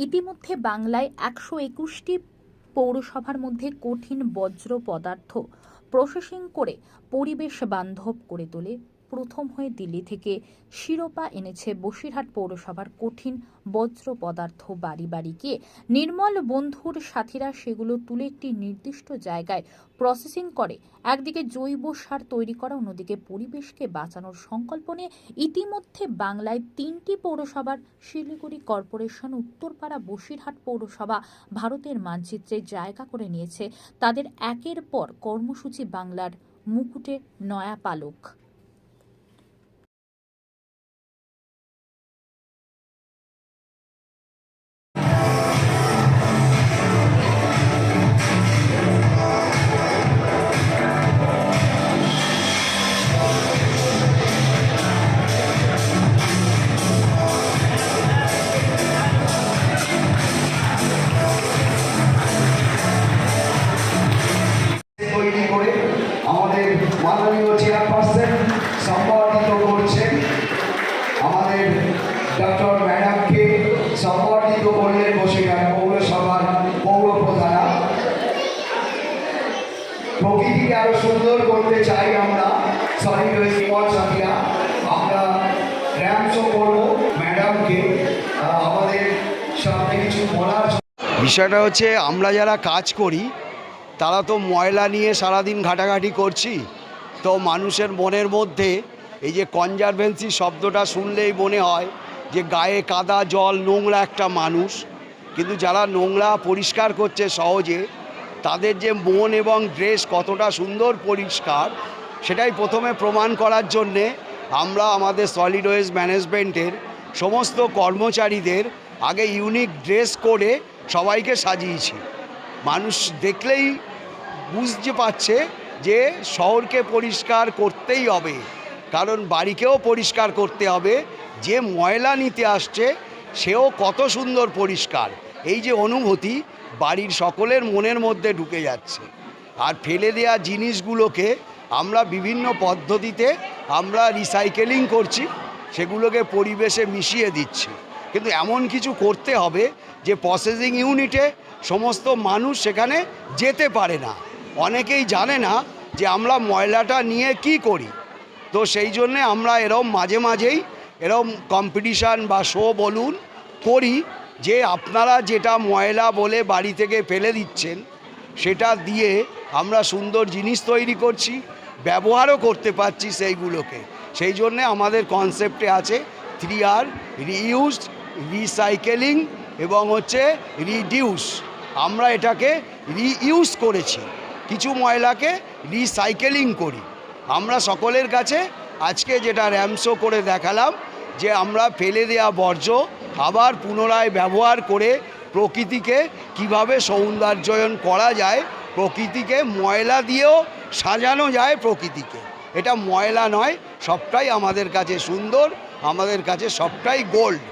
ইতিমধ্যে বাংলায় একশো একুশটি পৌরসভার মধ্যে কঠিন বজ্র পদার্থ প্রসেসিং করে পরিবেশ বান্ধব করে তোলে। প্রথম হয়ে দিল্লি থেকে শিরোপা এনেছে বসিরহাট পৌরসভার কঠিন বজ্র পদার্থ বাড়ি বাড়ি গিয়ে নির্মল বন্ধুর সাথীরা সেগুলো তুলে একটি নির্দিষ্ট জায়গায় প্রসেসিং করে। একদিকে জৈব সার তৈরি করা, অন্যদিকে পরিবেশকে বাঁচানোর সংকল্প নিয়ে। ইতিমধ্যে বাংলায় তিনটি পৌরসভার শিলিগুড়ি কর্পোরেশন, উত্তরপাড়া বসিরহাট পৌরসভা ভারতের মানচিত্রে জায়গা করে নিয়েছে। তাদের একের পর কর্মসূচি বাংলার মুকুটে নয়া পালক। মাননীয় চেয়ারপারসন সম্বর্ধিত করছেন আমাদের ডক্টর ম্যাডামকে সম্বর্ধিত করলেন পৌরসভার পৌর প্রধানা প্রকৃতিকে আরও সুন্দর করতে চাই আমরা আমরা ম্যাডামকে আমাদের কিছু বলার বিষয়টা হচ্ছে আমরা যারা কাজ করি, তারা তো ময়লা নিয়ে সারাদিন ঘাটাঘাটি করছি। তো মানুষের মনের মধ্যে এই যে কনজারভেন্সি শব্দটা শুনলেই মনে হয় যে গায়ে কাদা, জল, নোংরা একটা মানুষ। কিন্তু যারা নোংরা পরিষ্কার করছে সহজে, তাদের যে মন এবং ড্রেস কতটা সুন্দর পরিষ্কার, সেটাই প্রথমে প্রমাণ করার জন্যে আমরা আমাদের সলিড ওয়েস্ট ম্যানেজমেন্টের সমস্ত কর্মচারীদের আগে ইউনিক ড্রেস করে সবাইকে সাজিয়েছি। মানুষ দেখলেই বুঝতে পারছে যে শহরকে পরিষ্কার করতেই হবে, কারণ বাড়িকেও পরিষ্কার করতে হবে। যে ময়লা নিতে আসছে, সেও কত সুন্দর পরিষ্কার। এই যে অনুভূতি বাড়ির সকলের মনের মধ্যে ঢুকে যাচ্ছে। আর ফেলে দেওয়া জিনিসগুলোকে আমরা বিভিন্ন পদ্ধতিতে আমরা রিসাইকেলিং করছি, সেগুলোকে পরিবেশে মিশিয়ে দিচ্ছি। কিন্তু এমন কিছু করতে হবে যে প্রসেসিং ইউনিটে সমস্ত মানুষ সেখানে যেতে পারে না। অনেকেই জানে না যে আমরা ময়লাটা নিয়ে কি করি। তো সেই জন্যে আমরা এরম মাঝে মাঝেই এরম কম্পিটিশান বা শো বলুন করি যে আপনারা যেটা ময়লা বলে বাড়ি থেকে ফেলে দিচ্ছেন, সেটা দিয়ে আমরা সুন্দর জিনিস তৈরি করছি, ব্যবহারও করতে পারছি সেইগুলোকে। সেই জন্যে আমাদের কনসেপ্টে আছে থ্রি আর রিইউজড রিসাইকেলিং এবং হচ্ছে রিডিউস আমরা এটাকে রিইউজ করেছি। কিছু ময়লাকে রিসাইকেলিং করি। আমরা সকলের কাছে আজকে যেটা র্যামশো করে দেখালাম, যে আমরা ফেলে দেওয়া বর্জ্য আবার পুনরায় ব্যবহার করে প্রকৃতিকে কীভাবে সৌন্দর্যায়ন করা যায়, প্রকৃতিকে ময়লা দিয়েও সাজানো যায় প্রকৃতিকে। এটা ময়লা নয়, সবটাই আমাদের কাছে সুন্দর, আমাদের কাছে সবটাই গোল্ড